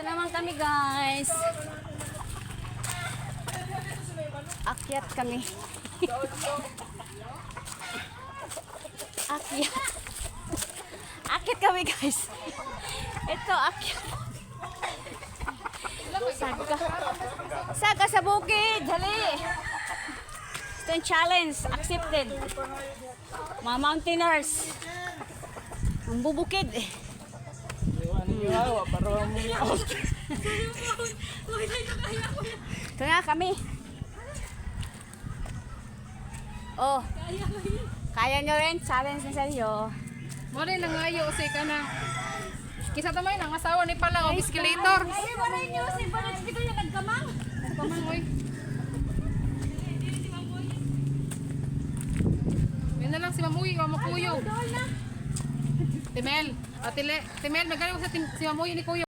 Ito naman kami guys. Akyat kami. akyat. Akyat kami guys. Ito akyat. Saga. Saga sa bukid. Dali. Ito yung challenge. Accepted. Mga mountaineers. Ang bubukid. Ito nga kami. Oh. Kaya nyo rin. Challenge na sa inyo. Mo rin nangayo kasi ka na. Kisa tamay nang asawa ni pala o biskelator. Ay, wala nyo. Si Balat dito yung nagkamang. Pamangoy. Yan na lang si Mamuy o Makuyo. Timel. O, tile, Timel, magaling sa si Mamuy ni Kuyo.